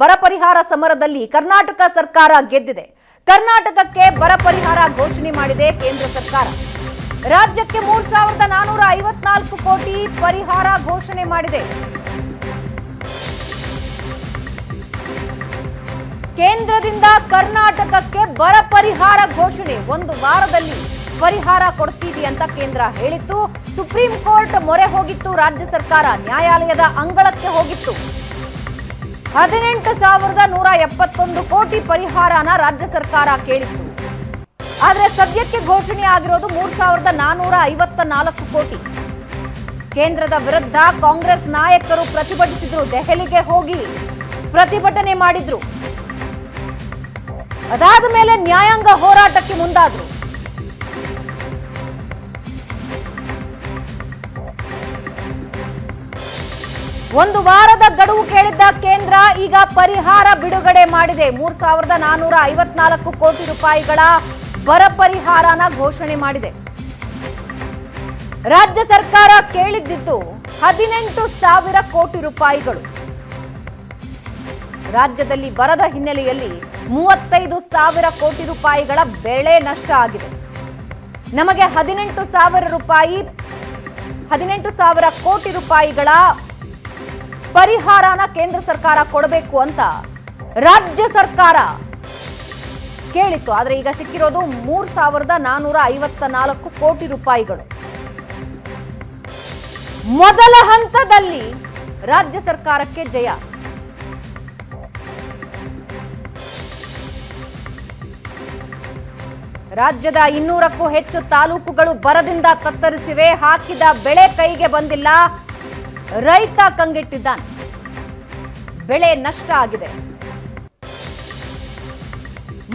ಬರ ಪರಿಹಾರ ಸಮರದಲ್ಲಿ ಕರ್ನಾಟಕ ಸರ್ಕಾರ ಗೆದ್ದಿದೆ. ಕರ್ನಾಟಕಕ್ಕೆ ಬರ ಪರಿಹಾರ ಘೋಷಣೆ ಮಾಡಿದೆ ಕೇಂದ್ರ ಸರ್ಕಾರ. ರಾಜ್ಯಕ್ಕೆ ಮೂರ್ ಸಾವಿರದ ನಾನೂರ ಐವತ್ನಾಲ್ಕು ಕೋಟಿ ಪರಿಹಾರ ಘೋಷಣೆ ಮಾಡಿದೆ. ಕೇಂದ್ರದಿಂದ ಕರ್ನಾಟಕಕ್ಕೆ ಬರ ಪರಿಹಾರ ಘೋಷಣೆ. ಒಂದು ವಾರದಲ್ಲಿ ಪರಿಹಾರ ಕೊಡ್ತೀವಿ ಅಂತ ಕೇಂದ್ರ ಹೇಳಿತ್ತು. ಸುಪ್ರೀಂ ಕೋರ್ಟ್ ಮೊರೆ ಹೋಗಿತ್ತು. ರಾಜ್ಯ ಸರ್ಕಾರ ನ್ಯಾಯಾಲಯದ ಅಂಗಳಕ್ಕೆ ಹೋಗಿತ್ತು. ಹದಿನೆಂಟು ಸಾವಿರದ ನೂರ ಎಪ್ಪತ್ತೊಂದು ಕೋಟಿ ಪರಿಹಾರನ ರಾಜ್ಯ ಸರ್ಕಾರ ಕೇಳಿತ್ತು. ಆದರೆ ಸದ್ಯಕ್ಕೆ ಘೋಷಣೆ ಆಗಿರೋದು ಮೂರು ಸಾವಿರದ ನಾನೂರ ಐವತ್ತ ನಾಲ್ಕು ಕೋಟಿ. ಕೇಂದ್ರದ ವಿರುದ್ಧ ಕಾಂಗ್ರೆಸ್ ನಾಯಕರು ಪ್ರತಿಭಟಿಸಿದ್ರು, ದೆಹಲಿಗೆ ಹೋಗಿ ಪ್ರತಿಭಟನೆ ಮಾಡಿದ್ರು. ಅದಾದ ಮೇಲೆ ನ್ಯಾಯಾಂಗ ಹೋರಾಟಕ್ಕೆ ಮುಂದಾದ್ರು. ಒಂದು ವಾರದ ಗಡುವು ಕೇಳಿದ್ದ ಕೇಂದ್ರ ಈಗ ಪರಿಹಾರ ಬಿಡುಗಡೆ ಮಾಡಿದೆ. ಮೂರ್ ಸಾವಿರದ ನಾನೂರ ಐವತ್ನಾಲ್ಕು ಕೋಟಿ ರೂಪಾಯಿಗಳ ಬರ ಪರಿಹಾರನ ಘೋಷಣೆ ಮಾಡಿದೆ. ರಾಜ್ಯ ಸರ್ಕಾರ ಕೇಳಿದ್ದಿದ್ದು ಹದಿನೆಂಟು ಸಾವಿರ ಕೋಟಿ ರೂಪಾಯಿಗಳು. ರಾಜ್ಯದಲ್ಲಿ ಬರದ ಹಿನ್ನೆಲೆಯಲ್ಲಿ ಮೂವತ್ತೈದು ಸಾವಿರ ಕೋಟಿ ರೂಪಾಯಿಗಳ ಬೆಳೆ ನಷ್ಟ ಆಗಿದೆ. ನಮಗೆ ಹದಿನೆಂಟು ಸಾವಿರ ರೂಪಾಯಿ, ಹದಿನೆಂಟು ಸಾವಿರ ಕೋಟಿ ರೂಪಾಯಿಗಳ ಪರಿಹಾರನ ಕೇಂದ್ರ ಸರ್ಕಾರ ಕೊಡಬೇಕು ಅಂತ ರಾಜ್ಯ ಸರ್ಕಾರ ಕೇಳಿತ್ತು. ಆದ್ರೆ ಈಗ ಸಿಕ್ಕಿರೋದು ಮೂರ್ ಸಾವಿರದ ನಾನೂರ ಐವತ್ತ ನಾಲ್ಕು ಕೋಟಿ ರೂಪಾಯಿಗಳು. ಮೊದಲ ಹಂತದಲ್ಲಿ ರಾಜ್ಯ ಸರ್ಕಾರಕ್ಕೆ ಜಯ. ರಾಜ್ಯದ ಇನ್ನೂರಕ್ಕೂ ಹೆಚ್ಚು ತಾಲೂಕುಗಳು ಬರದಿಂದ ತತ್ತರಿಸಿವೆ. ಹಾಕಿದ ಬೆಳೆ ಕೈಗೆ ಬಂದಿಲ್ಲ. ರೈತ ಕಂಗೆಟ್ಟಿದ್ದಾನೆ. ಬೆಳೆ ನಷ್ಟ ಆಗಿದೆ.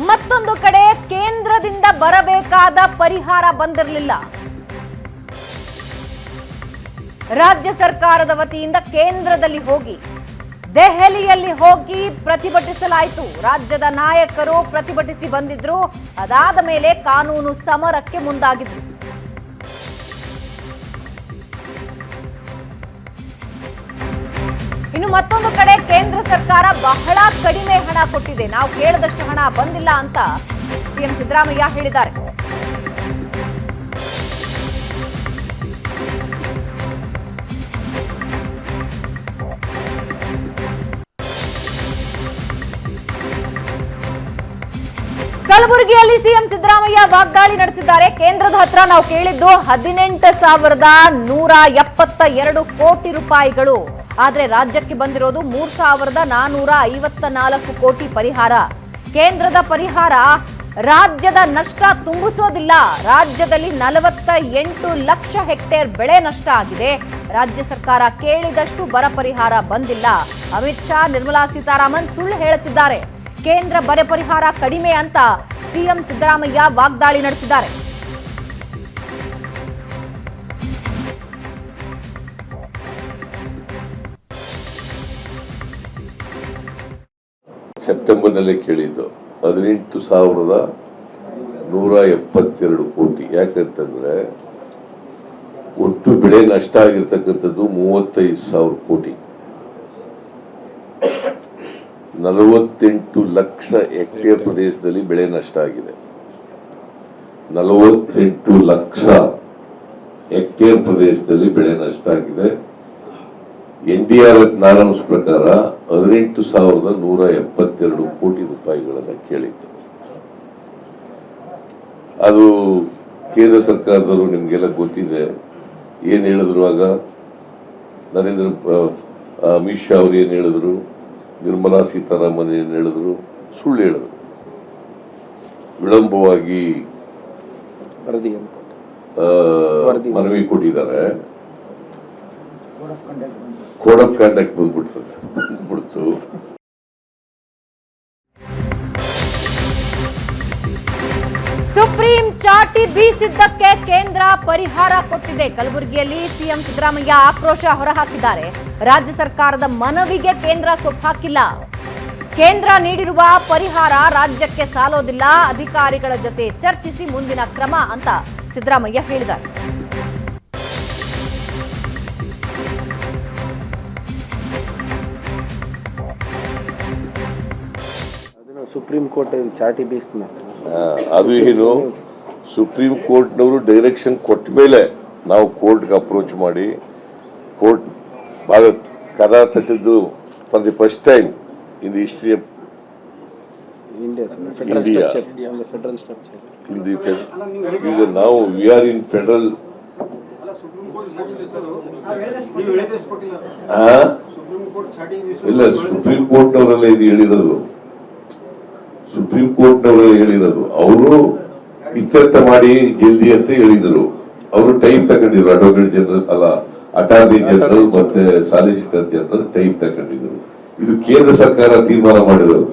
ಮತ್ತೊಂದು ಕಡೆ ಕೇಂದ್ರದಿಂದ ಬರಬೇಕಾದ ಪರಿಹಾರ ಬಂದಿರಲಿಲ್ಲ. ರಾಜ್ಯ ಸರ್ಕಾರದ ವತಿಯಿಂದ ಕೇಂದ್ರದಲ್ಲಿ ಹೋಗಿ, ದೆಹಲಿಯಲ್ಲಿ ಹೋಗಿ ಪ್ರತಿಭಟಿಸಲಾಯಿತು. ರಾಜ್ಯದ ನಾಯಕರು ಪ್ರತಿಭಟಿಸಿ ಬಂದಿದ್ರು. ಅದಾದ ಮೇಲೆ ಕಾನೂನು ಸಮರಕ್ಕೆ ಮುಂದಾಗಿದ್ರು. ಮತ್ತೊಂದು ಕಡೆ ಕೇಂದ್ರ ಸರ್ಕಾರ ಬಹಳ ಕಡಿಮೆ ಹಣ ಕೊಟ್ಟಿದೆ. ನಾವು ಕೇಳದಷ್ಟು ಹಣ ಬಂದಿಲ್ಲ ಅಂತ ಸಿಎಂ ಸಿದ್ದರಾಮಯ್ಯ ಹೇಳಿದ್ದಾರೆ. ಕಲಬುರಗಿಯಲ್ಲಿ ಸಿಎಂ ಸಿದ್ದರಾಮಯ್ಯ ವಾಗ್ದಾಳಿ ನಡೆಸಿದ್ದಾರೆ. ಕೇಂದ್ರದ ಹತ್ರ ನಾವು ಕೇಳಿದ್ದು ಹದಿನೆಂಟು ಸಾವಿರದ ನೂರ ಎಪ್ಪತ್ತ ಎರಡು ಕೋಟಿ ರೂಪಾಯಿಗಳು ಆದ್ರೆ ರಾಜ್ಯಕ್ಕೆ ಬಂದಿರೋದು ಮೂರ್ ಸಾವಿರದ ನಾನೂರ ಐವತ್ತ ನಾಲ್ಕು ಕೋಟಿ ಪರಿಹಾರ. ಕೇಂದ್ರದ ಪರಿಹಾರ ರಾಜ್ಯದ ನಷ್ಟ ತುಂಬಿಸೋದಿಲ್ಲ. ರಾಜ್ಯದಲ್ಲಿ ನಲವತ್ತ ಎಂಟು ಲಕ್ಷ ಹೆಕ್ಟೇರ್ ಬೆಳೆ ನಷ್ಟ ಆಗಿದೆ. ರಾಜ್ಯ ಸರ್ಕಾರ ಕೇಳಿದಷ್ಟು ಬರ ಪರಿಹಾರ ಬಂದಿಲ್ಲ. ಅಮಿತ್ ಶಾ, ನಿರ್ಮಲಾ ಸೀತಾರಾಮನ್ ಸುಳ್ಳು ಹೇಳುತ್ತಿದ್ದಾರೆ. ಕೇಂದ್ರ ಬರ ಪರಿಹಾರ ಕಡಿಮೆ ಅಂತ ಸಿಎಂ ಸಿದ್ದರಾಮಯ್ಯ ವಾಗ್ದಾಳಿ ನಡೆಸಿದ್ದಾರೆ. ಸೆಪ್ಟೆಂಬರ್ನಲ್ಲೇ ಕೇಳಿದ್ದು. ಹದಿನೆಂಟು ಸಾವಿರದ ನೂರ ಎಪ್ಪತ್ತೆರಡು ಕೋಟಿ. ಯಾಕಂತಂದ್ರೆ ಒಟ್ಟು ಬೆಳೆ ನಷ್ಟ ಆಗಿರ್ತಕ್ಕಂಥದ್ದು ಮೂವತ್ತೈದು ಸಾವಿರ ಕೋಟಿ. ನಲವತ್ತೆಂಟು ಲಕ್ಷ ಹೆಕ್ಟೇರ್ ಪ್ರದೇಶದಲ್ಲಿ ಬೆಳೆ ನಷ್ಟ ಆಗಿದೆ. ನಲವತ್ತೆಂಟು ಲಕ್ಷ ಹೆಕ್ಟೇರ್ ಪ್ರದೇಶದಲ್ಲಿ ಬೆಳೆ ನಷ್ಟ ಆಗಿದೆ. N D R F Narayan ಪ್ರಕಾರ ಹದಿನೆಂಟು ಸಾವಿರದ ನೂರ ಎಪ್ಪತ್ತೆರಡು ಕೋಟಿ ರೂಪಾಯಿಗಳನ್ನು ಕೇಳಿದ್ದೆ. ಅದು ಕೇಂದ್ರ ಸರ್ಕಾರದವರು ನಿಮಗೆಲ್ಲ ಗೊತ್ತಿದೆ. ಏನು ಹೇಳಿದ್ರು ಆಗ? ನರೇಂದ್ರ ಅಮಿತ್ ಶಾ ಅವರು ಏನು ಹೇಳಿದ್ರು? ನಿರ್ಮಲಾ ಸೀತಾರಾಮನ್ ಏನು ಹೇಳಿದ್ರು? ಸುಳ್ಳು ಹೇಳಿದ್ರು. ವಿಳಂಬವಾಗಿ ಮನವಿ ಕೊಟ್ಟಿದ್ದಾರೆ. ಕೋಡ್ ಆಫ್ ಕಂಡಕ್ಟ್ ಬಂದ್ಬಿಡ್ತು. ಸುಪ್ರೀಂ ಚಾಟಿ ಬೀಸಿದ್ದಕ್ಕೆ ಕೇಂದ್ರ ಪರಿಹಾರ ಕೊಟ್ಟಿದೆ. ಕಲಬುರಗಿಯಲ್ಲಿ ಸಿಎಂ ಸಿದ್ದರಾಮಯ್ಯ ಆಕ್ರೋಶ ಹೊರಹಾಕಿದ್ದಾರೆ. ರಾಜ್ಯ ಸರ್ಕಾರದ ಮನವಿಗೆ ಕೇಂದ್ರ ಸೊಪ್ಪಾಕಿಲ್ಲ. ಕೇಂದ್ರ ನೀಡಿರುವ ಪರಿಹಾರ ರಾಜ್ಯಕ್ಕೆ ಸಾಲೋದಿಲ್ಲ. ಅಧಿಕಾರಿಗಳ ಜೊತೆ ಚರ್ಚಿಸಿ ಮುಂದಿನ ಕ್ರಮ ಅಂತ ಸಿದ್ದರಾಮಯ್ಯ ಹೇಳಿದ್ದಾರೆ. ಸುಪ್ರೀಂ ಕೋರ್ಟ್ ಚಾಟಿ ಬೀಸ್ತಾರೆ ಆ, ಅದು ಏನು ಸುಪ್ರೀಂ ಕೋರ್ಟ್ನವರು ಡೈರೆಕ್ಷನ್ ಕೊಟ್ಟ ಮೇಲೆ ನಾವು ಕೋರ್ಟ್ಗೆ ಅಪ್ರೋಚ್ ಮಾಡಿ ಕೋರ್ಟ್ ಭಾಳ ಕದ ತಟ್ಟಿದ್ದು for the first time in the history of India sir federal India. Structure ಒಂದು ಫೆಡರಲ್ ಸ್ಟ್ರಕ್ಚರ್ ಇನ್ ದಿ ಈಗ ನಾವು ವಿ ಆರ್ ಇನ್ ಫೆಡರಲ್ ಇಲ್ಲ ಸುಪ್ರೀಂ ಕೋರ್ಟ್ನವರೆಲ್ಲ ಇದು ಹೇಳಿರೋದು. ಸುಪ್ರೀಂ ಕೋರ್ಟ್ನವರೆಲ್ಲ ಹೇಳಿರೋದು. ಅವರು ಇತ್ಯರ್ಥ ಮಾಡಿ ಜಲ್ದಿ ಅಂತ ಹೇಳಿದರು. ಅವರು ಟೈಮ್ ತಗೊಂಡಿದ್ರು. ಅಡ್ವೊಕೇಟ್ ಜನರಲ್ ಅಲ್ಲ ಅಟಾರ್ನಿ ಜನರಲ್ ಮತ್ತೆ ಸಾಲಿಸಿಟರ್ ಜನರಲ್ ಟೈಮ್ ತಗೊಂಡಿದ್ರು. ಇದು ಕೇಂದ್ರ ಸರ್ಕಾರ ತೀರ್ಮಾನ ಮಾಡಿರೋದು.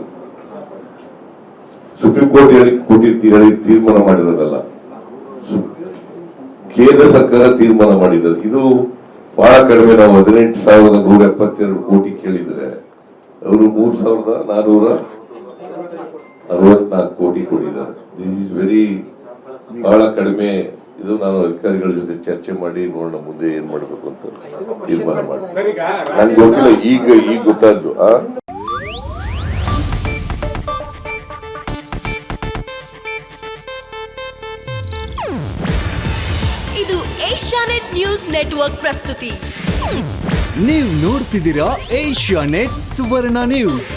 ಸುಪ್ರೀಂ ಕೋರ್ಟ್ ಹೇಳಿ ಕೊಟ್ಟಿರ್ತಿ ಹೇಳಿ ತೀರ್ಮಾನ ಮಾಡಿರೋದಲ್ಲ. ಕೇಂದ್ರ ಸರ್ಕಾರ ತೀರ್ಮಾನ ಮಾಡಿದ್ರು. ಇದು ಬಹಳ ಕಡಿಮೆ. ನಾವು ಹದಿನೆಂಟು ಸಾವಿರದ ನೂರ ಎಪ್ಪತ್ತೆರಡು ಕೋಟಿ ಕೇಳಿದ್ರೆ, ಅವರು ಮೂರ್ ಸಾವಿರದ ನಾನೂರ ಅರವತ್ನಾಲ್ಕು ಕೋಟಿ ಕೊಟ್ಟಿದ್ದಾರೆ. ದಿಸ್ ಇಸ್ ವೆರಿ ಬಹಳ ಕಡಿಮೆ. ಇದು ನಾನು ಅಧಿಕಾರಿಗಳ ಜೊತೆ ಚರ್ಚೆ ಮಾಡಿ ನೋಡೋಣ ಮುಂದೆ ಏನ್ ಮಾಡಬೇಕು ಅಂತ ತೀರ್ಮಾನ ಮಾಡಿ. ನಂಗೆ ಗೊತ್ತಿಲ್ಲ ಈಗ ಈಗ ಗೊತ್ತಾದ್ದು ಆ? ಇದು ಏಷ್ಯಾನೆಟ್ ನ್ಯೂಸ್ ನೆಟ್ವರ್ಕ್ ಪ್ರಸ್ತುತಿ. ನೀವು ನೋಡ್ತಿದ್ದೀರಾ ಏಷ್ಯಾನೆಟ್ ಸುವರ್ಣ ನ್ಯೂಸ್.